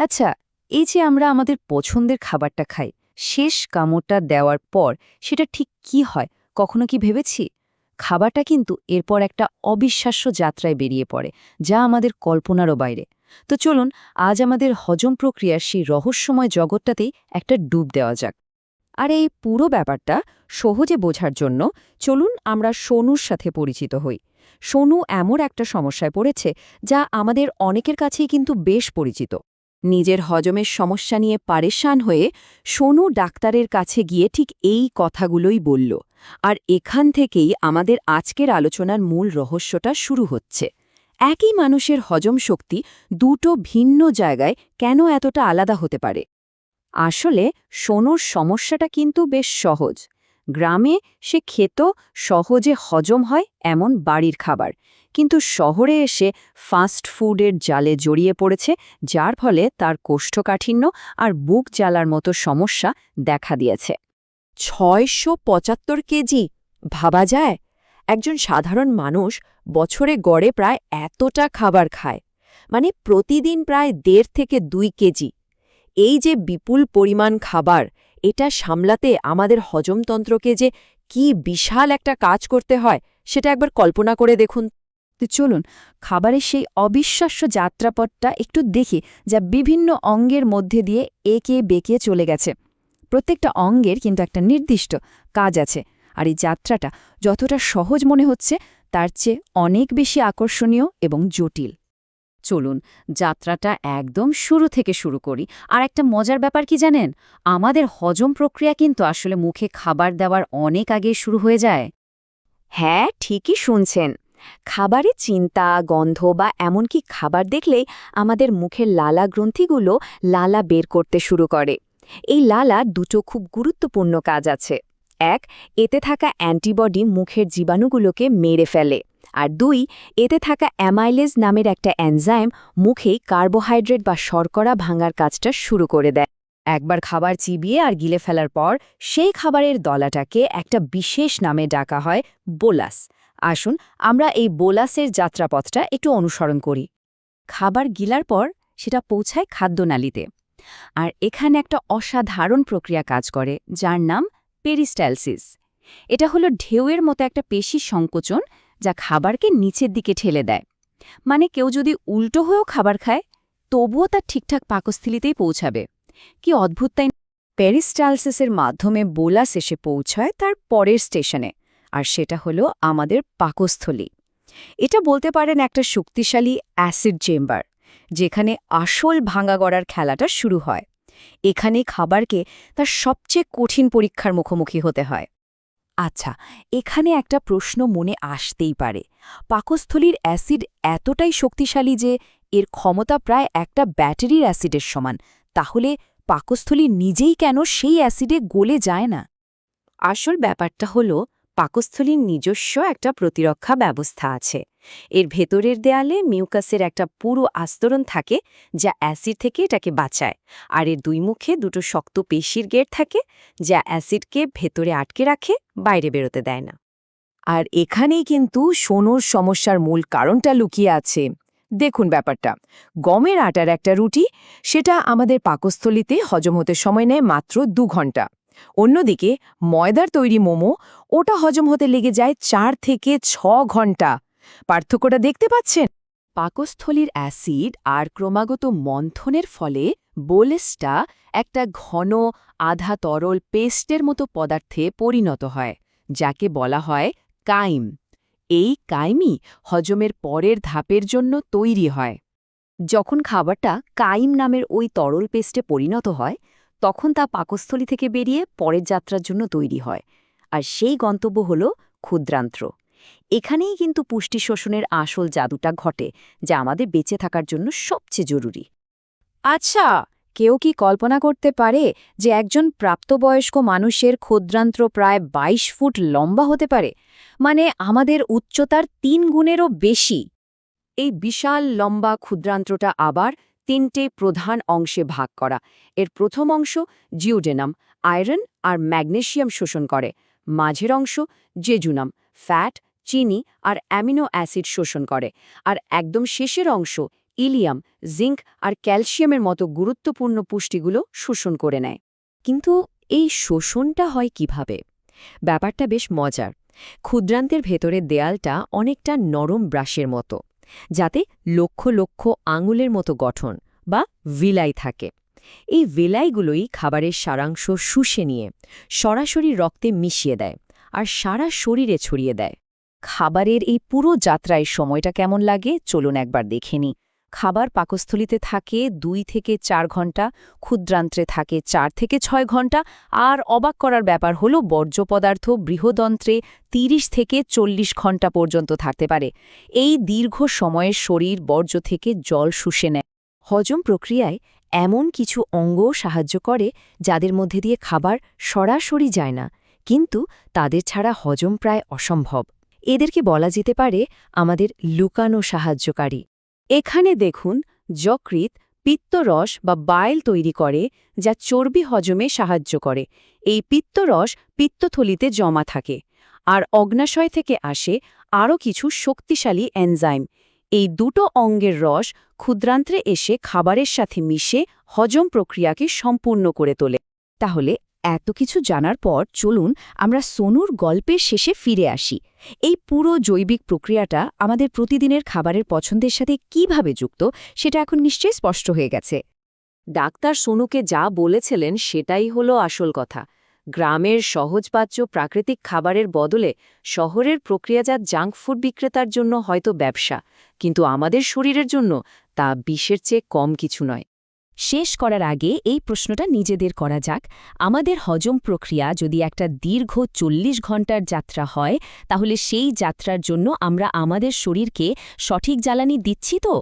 আচ্ছা এই যে আমরা আমাদের পছন্দের খাবারটা খাই, শেষ কামড়টা দেওয়ার পর সেটা ঠিক কি হয়, কখনো কি ভেবেছি? খাবারটা কিন্তু এরপর একটা অবিশ্বাস্য যাত্রায় বেরিয়ে পড়ে, যা আমাদের কল্পনারও বাইরে। তো চলুন, আজ আমাদের হজম প্রক্রিয়ার সেই রহস্যময় জগৎটাতেই একটা ডুব দেওয়া যাক। আর এই পুরো ব্যাপারটা সহজে বোঝার জন্য চলুন আমরা সোনুর সাথে পরিচিত হই। সোনু এমন একটা সমস্যায় পড়েছে, যা আমাদের অনেকের কাছেই কিন্তু বেশ পরিচিত। নিজের হজমের সমস্যা নিয়ে পারেশান হয়ে সোনু ডাক্তারের কাছে গিয়ে ঠিক এই কথাগুলোই বলল। আর এখান থেকেই আমাদের আজকের আলোচনার মূল রহস্যটা শুরু হচ্ছে। একই মানুষের হজম শক্তি দুটো ভিন্ন জায়গায় কেন এতটা আলাদা হতে পারে? আসলে সোনুর সমস্যাটা কিন্তু বেশ সহজ। গ্রামে সে খেত, সহজে হজম হয় এমন বাড়ির খাবার। কিন্তু শহরে এসে ফাস্ট ফুডের জালে জড়িয়ে পড়েছে, যার ফলে তার কোষ্ঠকাঠিন্য আর বুক জ্বালার মতো সমস্যা দেখা দিয়েছে। ছয়শো পঁচাত্তর কেজি! ভাবা যায়? একজন সাধারণ মানুষ বছরে গড়ে প্রায় এতটা খাবার খায় মানে প্রতিদিন প্রায় দেড় থেকে দুই কেজি। এই যে বিপুল পরিমাণ খাবার, এটা সামলাতে আমাদের হজমতন্ত্রকে যে কি বিশাল একটা কাজ করতে হয়, সেটা একবার কল্পনা করে দেখুন। তো চলুন, খাবারের সেই অবিশ্বাস্য যাত্রাপথটা একটু দেখি যা বিভিন্ন অঙ্গের মধ্যে দিয়ে একে বেঁকে চলে গেছে। প্রত্যেকটা অঙ্গের কিন্তু একটা নির্দিষ্ট কাজ আছে আর এই যাত্রাটা যতটা সহজ মনে হচ্ছে তার চেয়ে অনেক বেশি আকর্ষণীয় এবং জটিল। চলুন, যাত্রাটা একদম শুরু থেকে শুরু করি। আর একটা মজার ব্যাপার কি জানেন? আমাদের হজম প্রক্রিয়া কিন্তু আসলে মুখে খাবার দেওয়ার অনেক আগে শুরু হয়ে যায়। হ্যাঁ ঠিকই শুনছেন। খাবারে চিন্তা, গন্ধ বা এমনকি খাবার দেখলেই আমাদের মুখের লালা গ্রন্থিগুলো লালা বের করতে শুরু করে। এই লালা দুটো খুব গুরুত্বপূর্ণ কাজ আছে। এক, এতে থাকা অ্যান্টিবডি মুখের জীবাণুগুলোকে মেরে ফেলে। আর দুই, এতে থাকা অ্যামাইলেজ নামের একটা এনজাইম মুখেই কার্বোহাইড্রেট বা শর্করা ভাঙার কাজটা শুরু করে দেয়। একবার খাবার চিবিয়ে আর গিলে ফেলার পর সেই খাবারের দলাটাকে একটা বিশেষ নামে ডাকা হয় বোলাস। আসুন, আমরা এই বোলাসের যাত্রাপথটা একটু অনুসরণ করি। খাবার গিলার পর সেটা পৌঁছায় খাদ্যনালীতে। আর এখানে একটা অসাধারণ প্রক্রিয়া কাজ করে, যার নাম পেরিস্টাইলসিস এটা হলো ঢেউয়ের মতো একটা পেশি সংকোচন যা খাবারকে নিচের দিকে ঠেলে দেয়। মানে কেউ যদি উল্টো হয়েও খাবার খায়, তবুও তার ঠিকঠাক পাকস্থলিতেই পৌঁছাবে। কি অদ্ভুত তাই না? পেরিস্টালসিসের মাধ্যমে বোলাস এসে পৌঁছায় তার পরের স্টেশনে। আর সেটা হলো আমাদের পাকস্থলী। এটা বলতে পারেন একটা শক্তিশালী অ্যাসিড চেম্বার, যেখানে আসল ভাঙা গড়ার খেলাটা শুরু হয়। এখানে খাবারকে তার সবচেয়ে কঠিন পরীক্ষার মুখোমুখি হতে হয়। আচ্ছা এখানে একটা প্রশ্ন মনে আসতেই পারে। পাকস্থলীর অ্যাসিড এতটাই শক্তিশালী যে এর ক্ষমতা প্রায় একটা ব্যাটারির অ্যাসিডের সমান। তাহলে পাকস্থলী নিজেই কেন সেই অ্যাসিডে গলে যায় না? আসল ব্যাপারটা হল পাকস্থলীর নিজস্ব একটা প্রতিরক্ষা ব্যবস্থা আছে। এর ভেতরের দেয়ালে মিউকাসের একটা পুরো আস্তরণ থাকে, যা অ্যাসিড থেকে এটাকে বাঁচায়। আর এর দুই মুখে দুটো শক্ত পেশির গেট থাকে, যা অ্যাসিডকে ভেতরে আটকে রাখে, বাইরে বেরোতে দেয় না। আর এখানেই কিন্তু সোনোর সমস্যার মূল কারণটা লুকিয়ে আছে। দেখুন ব্যাপারটা, গমের আটার একটা রুটি, সেটা আমাদের পাকস্থলিতে হজম হতে সময় নেয় মাত্র দু ঘণ্টা। অন্যদিকে, ময়দার তৈরি মোমো ওটা হজম হতে লেগে যায় চার থেকে ছ ঘণ্টা। পার্থক্যটা দেখতে পাচ্ছেন? পাকস্থলীর অ্যাসিড আর ক্রমাগত মন্থনের ফলে বোলেসটা একটা ঘন, আধা তরল পেস্টের মতো পদার্থে পরিণত হয়, যাকে বলা হয় কাইম। এই কাইমই হজমের পরের ধাপের জন্য তৈরি হয়। যখন খাবারটা কাইম নামের ওই তরল পেস্টে পরিণত হয় তখন তা পাকস্থলী থেকে বেরিয়ে পরের যাত্রার জন্য তৈরি হয়। আর সেই গন্তব্য হল ক্ষুদ্রান্ত্র। এখানেই কিন্তু পুষ্টি শোষণের আসল জাদুটা ঘটে, যা আমাদের বেঁচে থাকার জন্য সবচেয়ে জরুরি। আচ্ছা কেউ কি কল্পনা করতে পারে যে একজন প্রাপ্তবয়স্ক মানুষের ক্ষুদ্রান্ত্র প্রায় ২২ ফুট লম্বা হতে পারে? মানে আমাদের উচ্চতার তিন গুণেরও বেশি। এই বিশাল লম্বা ক্ষুদ্রান্ত্রটা আবার তিনটে প্রধান অংশে ভাগ করা। এর প্রথম অংশ জিওডেনাম, আয়রন আর ম্যাগনেশিয়াম শোষণ করে। মাঝের অংশ জেজুনাম, ফ্যাট, চিনি আর অ্যামিনো অ্যাসিড শোষণ করে। আর একদম শেষের অংশ ইলিয়াম, জিঙ্ক আর ক্যালসিয়ামের মতো গুরুত্বপূর্ণ পুষ্টিগুলো শোষণ করে নেয়। কিন্তু এই শোষণটা হয় কীভাবে? ব্যাপারটা বেশ মজার। ক্ষুদ্রান্তের ভেতরের দেয়ালটা অনেকটা নরম ব্রাশের মতো। যাতে লক্ষ লক্ষ আঙুলের মতো গঠন বা ভিলাই থাকে। এই ভিলাইগুলোই খাবারের সারাংশ শুষে নিয়ে সরাসরি রক্তে মিশিয়ে দেয় আর সারা শরীরে ছড়িয়ে দেয়। খাবারের এই পুরো যাত্রায় সময়টা কেমন লাগে? চলুন একবার দেখে নিই। খাবার পাকস্থলিতে থাকে, দুই থেকে চার ঘণ্টা ক্ষুদ্রান্ত্রে থাকে চার থেকে ছয় ঘণ্টা আর অবাক করার ব্যাপার হলো বর্জ্য পদার্থ বৃহদন্ত্রে ৩০ থেকে চল্লিশ ঘণ্টা পর্যন্ত থাকতে পারে। এই দীর্ঘ সময়ের শরীর বর্জ্য থেকে জল শুষে নেয়। হজম প্রক্রিয়ায় এমন কিছু অঙ্গও সাহায্য করে যাদের মধ্যে দিয়ে খাবার সরাসরি যায় না, কিন্তু তাদের ছাড়া হজম প্রায় অসম্ভব। এদেরকে বলা যেতে পারে আমাদের লুকানো সাহায্যকারী। এখানে দেখুন যকৃত পিত্তরস বা বাইল তৈরি করে, যা চর্বি হজমে সাহায্য করে। এই পিত্তরস পিত্তথলিতে জমা থাকে। আর অগ্নাশয় থেকে আসে আরও কিছু শক্তিশালী এনজাইম। এই দুটো অঙ্গের রস ক্ষুদ্রান্ত্রে এসে খাবারের সাথে মিশে হজম প্রক্রিয়াকে সম্পূর্ণ করে তোলে। তাহলে এত কিছু জানার পর চলুন আমরা সোনুর গল্পের শেষে ফিরে আসি। এই পুরো জৈবিক প্রক্রিয়াটা আমাদের প্রতিদিনের খাবারের পছন্দের সাথে কীভাবে যুক্ত সেটা এখন নিশ্চয়ই স্পষ্ট হয়ে গেছে। ডাক্তার সোনুকে যা বলেছিলেন সেটাই হলো আসল কথা। গ্রামের সহজপাচ্য প্রাকৃতিক খাবারের বদলে শহরের প্রক্রিয়াজাত জাঙ্ক ফুড বিক্রেতার জন্য হয়তো ব্যবসা, কিন্তু আমাদের শরীরের জন্য তা বিষের চেয়ে কম কিছু নয়। শেষ করার আগে এই প্রশ্নটা নিজেদের করা যাক। আমাদের হজম প্রক্রিয়া যদি একটা দীর্ঘ চল্লিশ ঘণ্টার যাত্রা হয়, তাহলে সেই যাত্রার জন্য আমরা আমাদের শরীরকে সঠিক জ্বালানি দিচ্ছি তো?